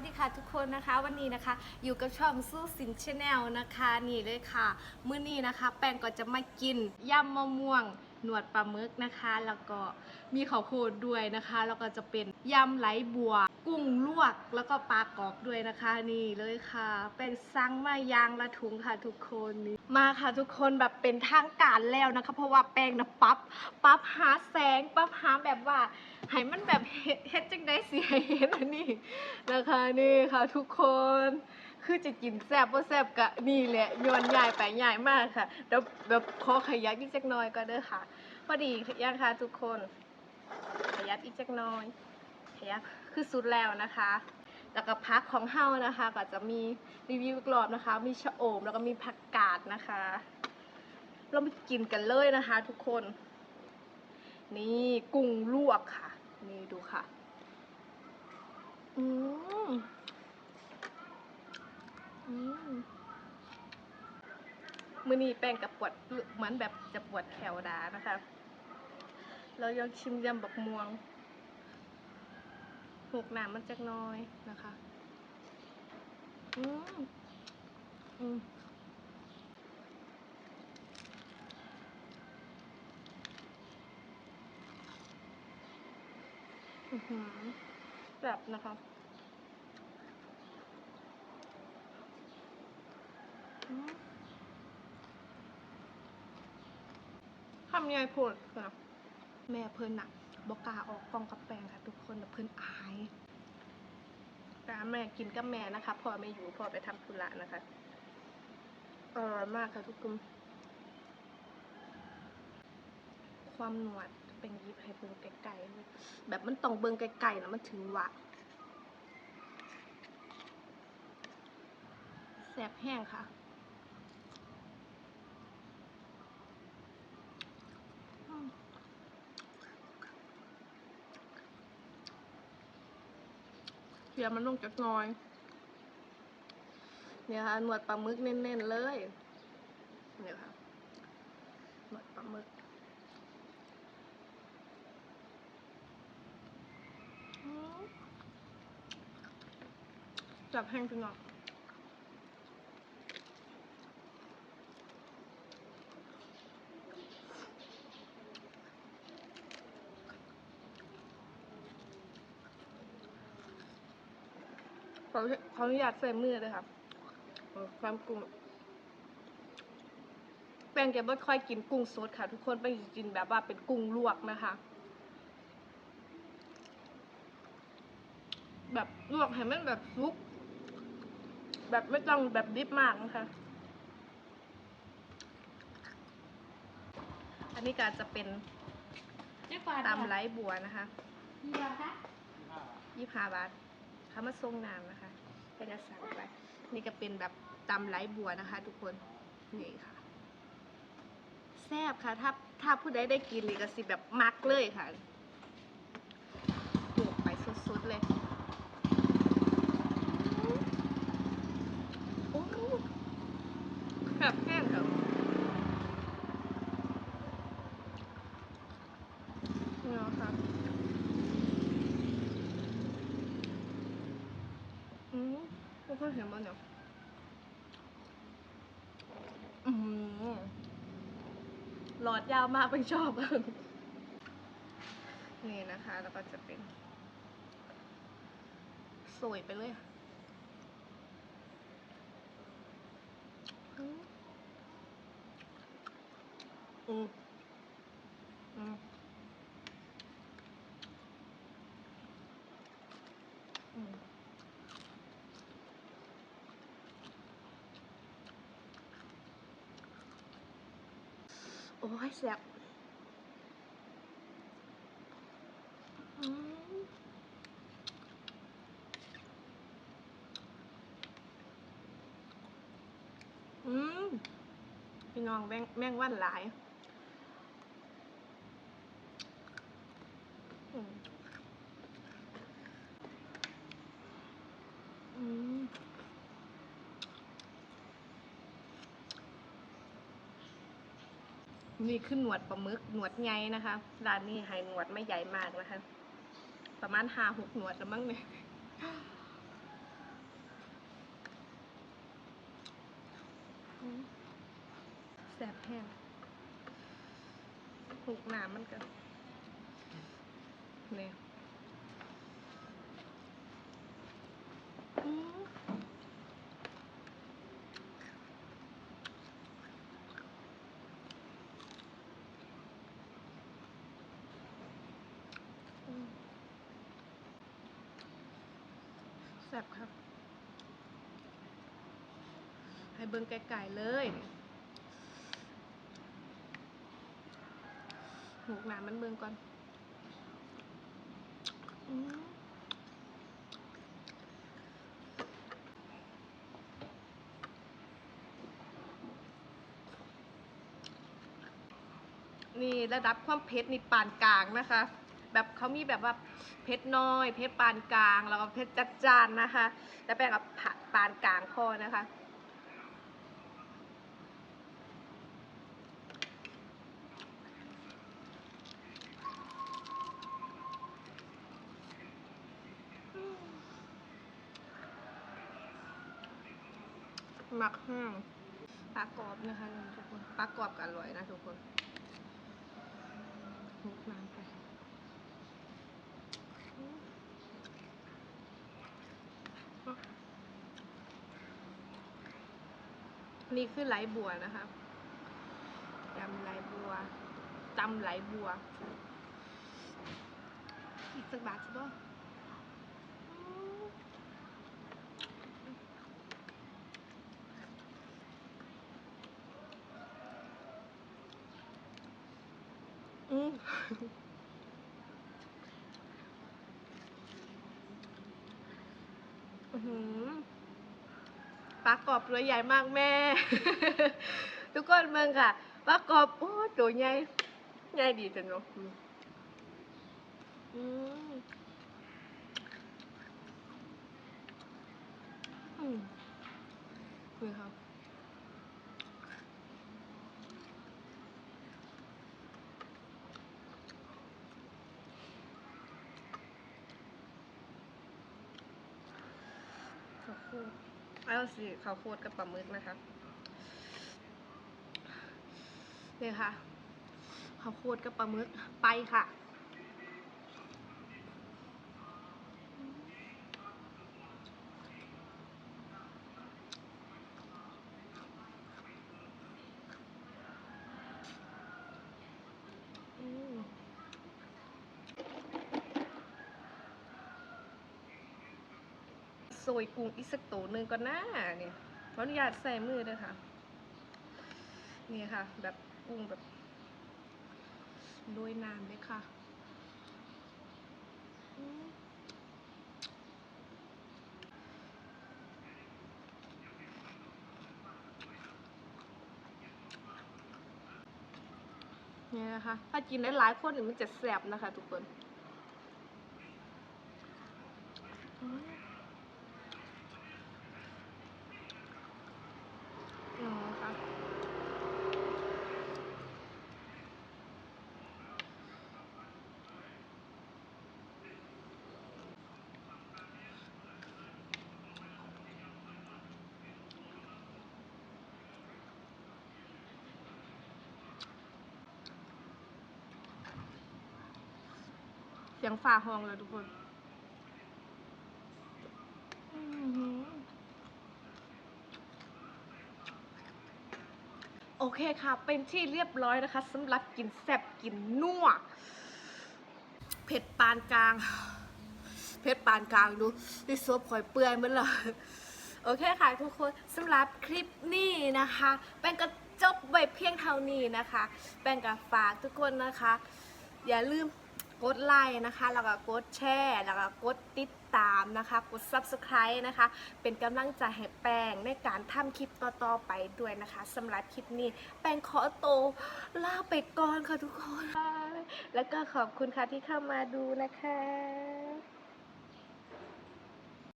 วัสดีค่ะทุกคนนะคะ วันนี้นะคะ อยู่กับช่องสู้สินชาแนลนะคะนี่เลยค่ะมื้อนี้นะคะ แป้งก็จะมากินยำมะม่วงหนวดปลาหมึกนะคะ แล้วก็มีข้าวโพดด้วยนะคะ แล้วก็จะเป็นยำไหลบัว กุ้งลวกแล้วก็ปลากรอบด้วยนะคะนี่เลยค่ะ เป็นซังมายางละถุงค่ะทุกคนนี่มาค่ะทุกคนแบบเป็นทางการแล้วนะคะ เพราะว่าแป้งนะปั๊บปั๊บหาแสงปั๊บหาแบบว่าให้มันแบบเฮ็ดเฮ็ดจังได้สิให้เห็นอันนี้นะคะนี่ค่ะทุกคนคือจะกินแซ่บบ่แซ่บกะนี่แหละย้อนใหญ่ไปใหญ่มากค่ะเดี๋ยวแบบขอขยับอีกจักหน่อยก็เด้อค่ะพอดียังค่ะทุกคนขยับอีกจักหน่อยขยับ คือสุดแล้วนะคะ แล้วก็พักของเฮานะคะ ก็จะมีรีวิวกรอบนะคะ มีชะโอมแล้วก็มีผักกาดนะคะ เรามากินกันเลยนะคะ ทุกคน นี่กุ้งลวกค่ะ นี่ดูค่ะ อืมอืมมือนี้แป้งกับปวดเหมือนแบบจะปวดแขวดานะคะ เรายังชิมยำบักม่วง หกหนามมันจักน้อยนะคะ อืมอืมอื้อหือแบบนะคะอืมคำยายพูดค่ะแม่เพิ่นหน่ะ บอกกล้าออกกล้องกับแปงค่ะ ทุกคนแต่เพิ่นอายแต่แม่กินกับแม่นะคะพ่อไม่อยู่พ่อไปทำธุระนะคะอร่อยมากค่ะทุกคนความหนวดเป็นยิบให้เบิ่งไกลๆเลยแบบมันต้องเบิ่งไกลๆนะมันถึงหวะแสบแห้งค่ะ ลียมันลงจากน้อย เนี่ยค่ะหนวดปลาหมึกเน้นๆเลยเนี่ยค่ะหนวดปลาหมึกจับแห้งจริงอะ ขอขออนุญาตใส่มือเลยค่ะเออความกุ้งแป้งแกไม่ค่อยกินกุ้งสดค่ะ ทุกคนแป้งจะกินแบบว่าเป็นกุ้งลวกนะคะ แบบลวกให้มันแบบซุก แบบไม่ต้องแบบดิบมากนะคะ อันนี้ก็จะเป็นเรียกว่าตำไร้บัวนะคะเดียวคะยี่ห้าบาทามาส่งน้ำนะคะเป็นจะสั่งไปนี่ก็เป็นแบบตำไร้บัวนะคะ ทุกคนนี่ค่ะแซ่บค่ะ ถ้าถ้าผู้ใดได้กินนี่ก็สิแบบมักเลยค่ะโขกไปสุดๆเลยโอ้แบบแห้งครับนี่นะค่ะอืมไม่ ค่อยเห็นมันเนี่ยหลอดยาวมากเป็นชอบ นี่นะคะ แล้วก็จะเป็น สวยไปเลยอืมอืมอืมอืม โอ้ยแซ่บอืมพี่น้องแมงแมงวันหลาย นี้คือหนวดปลาหมึกหนวดไงนะคะร้านนี้ให้หนวดไม่ใหญ่มากนะคะ ประมาณห้าหกหนวดแล้วมั้งเนี่ยแสบแห้งถูกหนามันกันเนี่ย ซ่บครับ ให้เบิ่งไกลๆเลยหูหนามันเบิ่งก่อนนี่ระดับความเผ็ดนี่ปานกลางนะคะ แบบเขามีแบบว่าเผ็ดน้อยเผ็ดปานกลางแล้วก็เผ็ดจัดจ้านนะคะ แล้วแป้งกับผัดปานกลางพอนะคะหมักแห้งปลากรอบนะคะทุกคนปลากรอบก็อร่อยนะทุกคนคลุกน้ำไปอืม นี่คือไหลบัวนะคะยำไหลบัวตำไหลบัว อีกสักบาทสิบ่อืมอืมอือ ปลากรอบตัวใหญ่มากแม่ ทุกคนเมืองค่ะปลากรอบโอ้ตัวใหญ่ใหญ่ดีจังเนาะอืมอืมอืมนี่ครับข้าวโพด เอาสิข้าวโพดกับปลาหมึกนะคะเนี่ยค่ะข้าวโพดกับปลาหมึกไปค่ะ อืมโซ ยกุ้งอีกสักตัวหนึ่งก็น่าเนี่ยขออนุญาตใส่มือด้วยค่ะ นี่ค่ะ แบบกุ้งแบบโรยน้ำเลยค่ะเนี่ยนะคะ ถ้ากินได้หลายคนเนี่ยมันจะแสบนะคะ ทุกคน สียงฝ่าห้องเลยทุกคนโอเคค่ะ เป็นที่เรียบร้อยนะคะสำหรับกินแซ่บกินนัวเผ็ดปานกลาง เผ็ดปานกลางดูดิซบข่อยเปื่อยเหมือนเลยโอเคค่ะทุกคนสำหรับคลิปนี้นะคะ แป้งก็จบไว้เพียงเท่านี้นะคะ แป้งก็ฝากทุกคนนะคะ อย่าลืม กดไลค์นะคะ แล้วก็กดแชร์แล้วก็กดติดตามนะคะ กด subscribe นะคะ เป็นกำลังใจให้แป้งในการทำคลิปต่อๆไปด้วยนะคะสำหรับคลิปนี้แป้งขอโตลาไปก่อนค่ะทุกคน แล้วก็ขอบคุณค่ะที่เข้ามาดูนะคะ